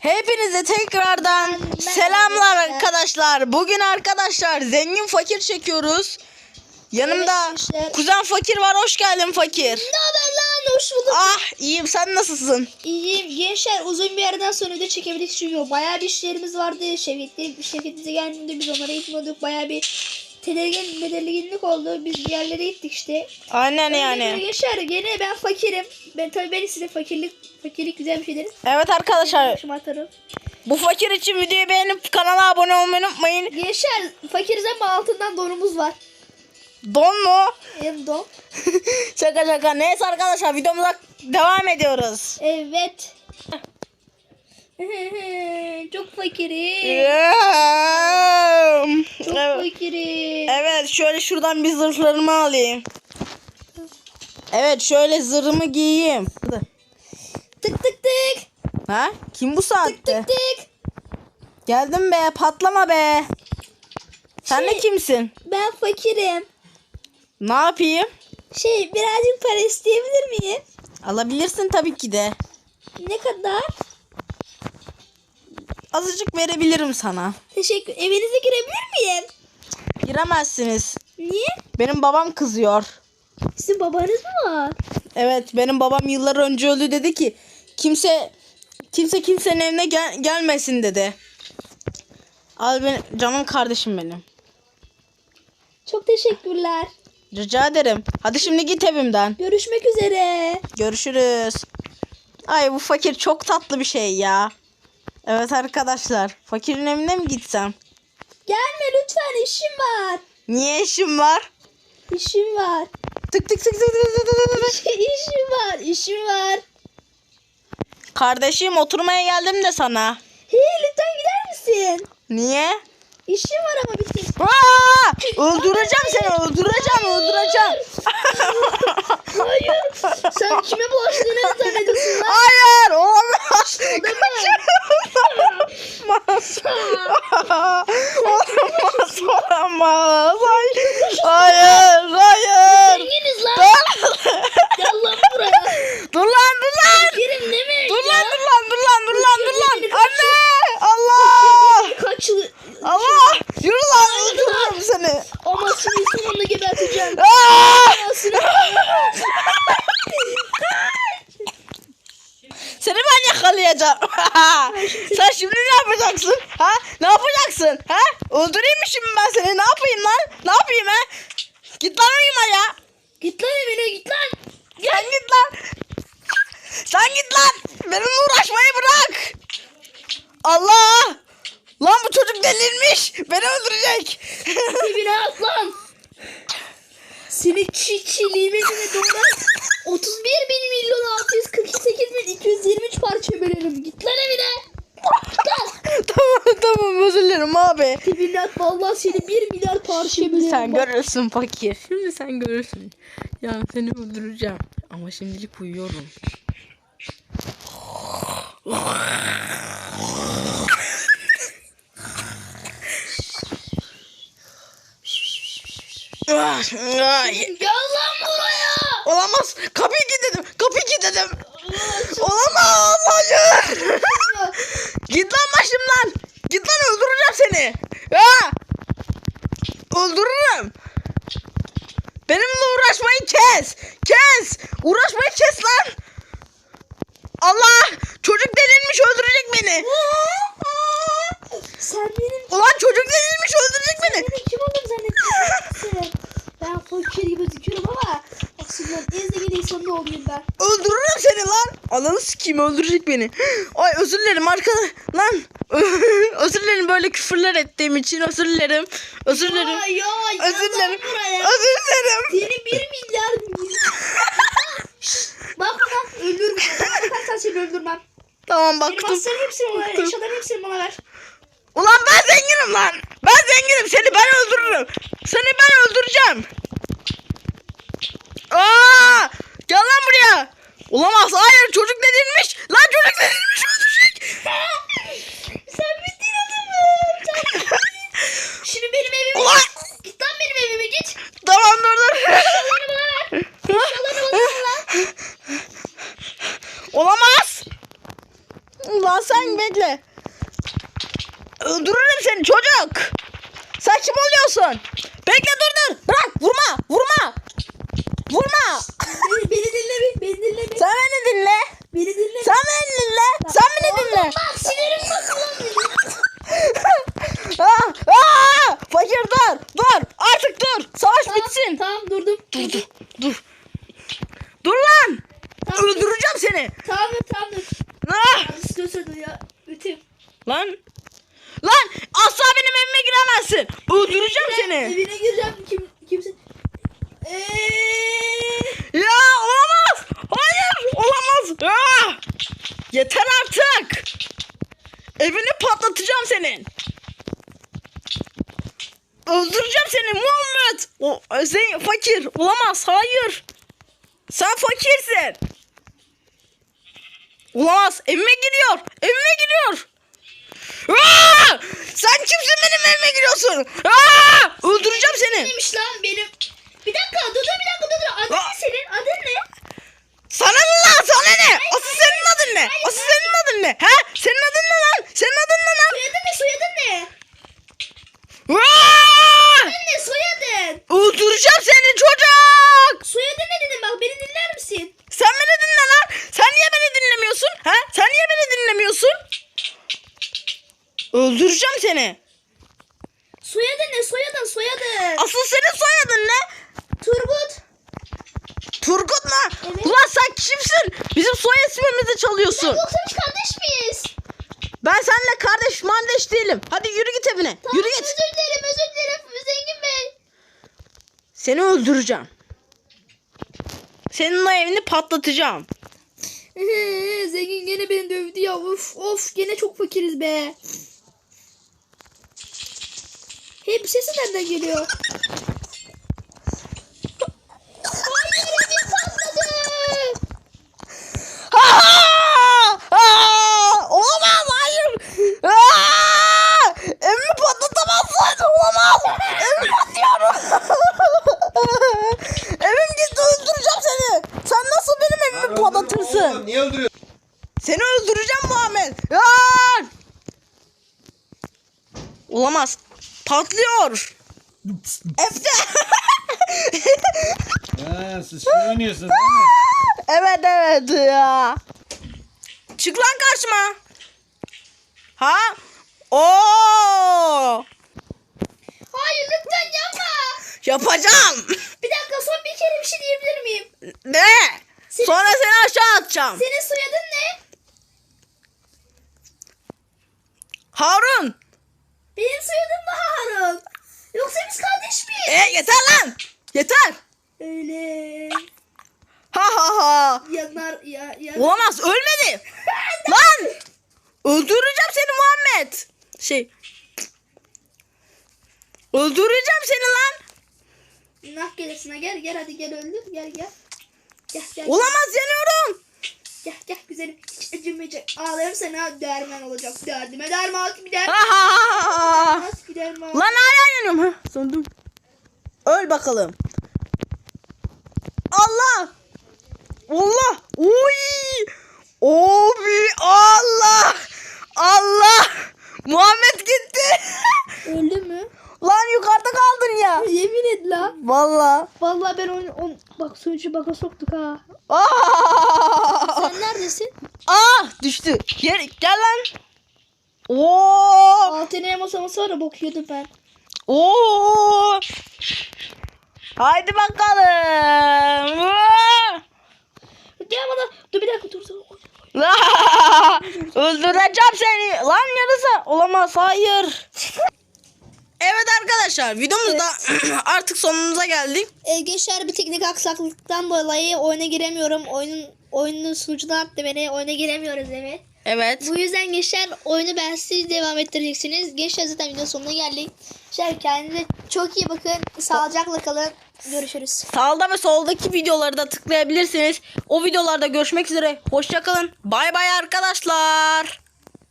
Hepinize tekrardan selamlar arkadaşlar. Bugün arkadaşlar zengin fakir çekiyoruz. Yanımda Evet, kuzen fakir var. Hoş geldin fakir. Ne haber lan? Hoş bulduk. Ah iyiyim sen nasılsın? İyiyim. Gençler uzun bir yerden sonra video çekebildik çünkü bayağı bir işlerimiz vardı. Şevketli, Şevket bize geldiğinde biz onlara gitmiyorduk. Bayağı bir tedirgin, tedirginlik oldu. Biz bir yerlere gittik işte. Aynen Öyle yani. Gençler gene ben fakirim. Ben tabii ben size fakirlik fakirlik güzel bir şey deriz. Evet arkadaşlar Şımartarım. bu fakir için videoyu beğenip kanala abone olmayı unutmayın. Gençler fakiriz ama altından donumuz var. Don mu? Hem don. şaka şaka. Neyse arkadaşlar videomuza devam ediyoruz. Evet. Çok fakirim. Çok Evet. fakirim. Evet şöyle şuradan bir zırhlarımı alayım. Evet şöyle zırhımı giyeyim. Tık tık tık. Ha? Kim bu saatte? Tık tık. Geldim be patlama be. Sen de Şey- kimsin? Ben fakirim. Ne yapayım? Şey birazcık para isteyebilir miyim? Alabilirsin tabii ki de. Ne kadar? Azıcık verebilirim sana. Teşekkür. Evinize girebilir miyim? Giremezsiniz. Niye? Benim babam kızıyor. Sizin babanız mı var? Evet benim babam yıllar önce öldü dedi ki kimse kimse kimsenin evine gel- gelmesin dedi. Al benim canım kardeşim benim. Çok teşekkürler. Rica ederim. Hadi şimdi git evimden. Görüşmek üzere. Görüşürüz. Ay bu fakir çok tatlı bir şey ya. Evet arkadaşlar. Fakirin evine mi gitsem? Gelme lütfen işim var. Niye işim var? İşim var. Tık tık tık tık tık tık tık tık. işim var. İşim var. Kardeşim oturmaya geldim de sana. Hey lütfen gider misin? Niye? İşim var ama bitir. Aa! Öldüreceğim seni öldüreceğim öldüreceğim. Hayır. Sen kime bulaştığını zannediyorsun lan? Hayır olamaz. Olamaz. olamaz olamaz. Hayır hayır. hayır. Zenginiz lan. Dur. Gel lan buraya. dur lan dur lan. Fakirim ne mi? Dur lan dur lan dur lan dur lan dur lan. Anne Allah. Kaç yıl Allah. Yürü lan öldürürüm seni. ama seni sonunda geberteceğim. Aa! Anasını- Seni ben yakalayacağım. Sen şimdi ne yapacaksın? Ha? Ne yapacaksın? Ha? Öldüreyim mi şimdi ben seni? Ne yapayım lan? Ne yapayım ha? Git lan uyuma ya. Git lan evine git lan. Sen git lan. Sen git lan. Benimle uğraşmayı bırak. Allah. Lan bu çocuk delirmiş. Beni öldürecek. Evine at lan. Seni çiğ çiğliğime göre doğru 31 bin milyon 648 bin 223 parça bölerim. Git lan evine. Tamam tamam özür dilerim abi. At vallahi seni 1 milyar parça bölerim. Sen Bak, görürsün fakir. Şimdi sen görürsün. Yani seni öldüreceğim. Ama şimdilik uyuyorum. Gel lan buraya. Olamaz. Kapıyı kilitledim. Kapıyı kilitledim. Olamaz. Hayır. Git lan başımdan. Git lan öldüreceğim seni. Ya. Öldürürüm. Benimle uğraşmayı kes. Kes. Uğraşmayı kes lan. Allah. Çocuk delirmiş öldürecek beni. Sen benim Ulan çocuk delirmiş öldürecek beni. Benim kim oldum zannediyorsun? Ben fakir gibi gözüküyorum ama aslında en olayım ben? Öldürürüm seni lan. Ananı sikeyim öldürecek beni. Ay özür dilerim arkadaş. Lan. özür dilerim böyle küfürler ettiğim için özür dilerim. Özür dilerim. Ay ya Özür lan dilerim. Özür dilerim. Seni bir milyar Bak bana öldürürüm. Bakarsan seni öldürmem. Tamam baktım. aslanın hepsini bana ver. Eşyaların hepsini bana ver. Ulan ben zenginim lan. Ben zenginim. Seni ben öldürürüm. Seni ben öldüreceğim. Aa! Gel lan buraya. Olamaz. Hayır çocuk delirmiş. Lan çocuk delirmiş öldürecek. Sen bittin adamım. Sen Şimdi benim evime Ulan. git. Git lan benim evime git. Tamam dur dur. Eşyalarını bana ver. Olamaz. Lan sen bekle. Öldürürüm seni çocuk. Sen kim oluyorsun? Bekle dur dur. Bırak vurma. Vurma. Beni, beni dinle bir. Beni dinle bir. Sen beni dinle. Beni dinle. Sen beni dinle. Sen beni dinle. Bak sinirim bozuldu. Aa, aa, fakir dur. Dur. Artık dur. Savaş Tamam, bitsin. Tamam durdum. Dur dur. Dur. Dur lan. Tamam, Öldüreceğim seni. Tamam tamam dur. Ah! Dur dur dur ya. Bütün. Lan. Lan asla benim evime giremezsin. Öldüreceğim seni. Evine gireceğim. Kim, kimse. Eee. Ya olamaz. Hayır olamaz. Ah! Yeter artık. Evini patlatacağım senin. Öldüreceğim seni Muhammed. O, sen fakir. Olamaz. Hayır. Sen fakirsin. Olamaz. Evime giriyor. Evime giriyor. Aa! Sen kimsin benim evime giriyorsun? Aa! Öldüreceğim seni. Neymiş lan benim. Bir dakika dur dur bir dakika dur dur. Adın Aa. ne senin? Adın ne? Sana ne lan sana ne? Asıl senin adın ne? Asıl senin adın ne? He? Senin adın ne lan? Senin adın ne lan? Soyadın ne? Soyadın ne? Aa! Adın ne? Soyadın. Öldüreceğim seni çocuk. Soyadın ne dedim bak beni dinler misin? Sen beni dinle lan. Sen niye beni dinlemiyorsun? He? Sen niye beni dinlemiyorsun? Öldüreceğim seni. Soyadın ne? Soyadın soyadın. Asıl senin soyadın ne? Turgut. Turgut mu? Evet. Ulan sen kimsin? Bizim soy ismimizi çalıyorsun. Biz kardeş miyiz? Ben seninle kardeş mandeş değilim. Hadi yürü git evine. Tamam Yürü özür git. dilerim özür dilerim Zengin Bey. Seni öldüreceğim. Senin o evini patlatacağım. Zengin gene beni dövdü ya. Of of gene çok fakiriz be. Hep sesi nereden geliyor? Hayır evim patladı. Aa! Aa! Olamaz hayır. Aa! Evimi patlatamazsın. Olamaz. Evimi patlıyorum. Evim gitti öldüreceğim seni. Sen nasıl benim evimi patlatırsın? Oğlum, Niye öldürüyorsun? Seni öldüreceğim Muhammed. Aa! Olamaz. Patlıyor. Efte. Ha, siz şey oynuyorsunuz değil mi? evet evet ya. Çık lan karşıma. Ha? Oo! Hayır lütfen yapma. Yapacağım. Bir dakika son bir kere bir şey diyebilir miyim? Ne? Sonra seni aşağı atacağım. Senin soyadın ne? Harun. Benim soyadım da Harun. Yoksa biz kardeş miyiz? E yeter lan. Yeter. Öyle. Ha ha ha. Yanar ya ya. Olamaz ölmedi. lan. Öldüreceğim seni Muhammed. Şey. Öldüreceğim seni lan. Nah gelesine gel gel hadi gel öldür gel gel. Gel gel Olamaz yanıyorum. gel gel güzelim hiç acımayacak. Ağlarım sana derman olacak. Derdime derman bir derman. Ha ha ha. Lan hala yanıyorum. Ha, söndüm. Öl bakalım. Allah. Allah. Uy. Obi Allah. Allah. Muhammed gitti. Öldü mü? Lan yukarıda kaldın ya. Yemin et la. Vallahi. Vallahi ben onu on, bak sonucu baka soktuk ha. Aa! Sen neredesin? Ah düştü. Gel, gel lan. Oo! Altına masaması var da bok yiyordum ben. Oo! Haydi bakalım. Gel bana. Dur bir dakika dur. dur. Öldüreceğim seni. Lan yarısı. Olamaz. Hayır. Evet arkadaşlar videomuz da artık sonumuza geldik. E, gençler bir teknik aksaklıktan dolayı oyuna giremiyorum. Oyunun oyunun sunucudan attı beni. Oyuna giremiyoruz evet. Evet. Bu yüzden gençler oyunu ben siz devam ettireceksiniz. Gençler zaten video sonuna geldik. Gençler kendinize çok iyi bakın. Sağlıcakla kalın. Görüşürüz. Sağda ve soldaki videoları da tıklayabilirsiniz. O videolarda görüşmek üzere. Hoşçakalın. Bay bay arkadaşlar.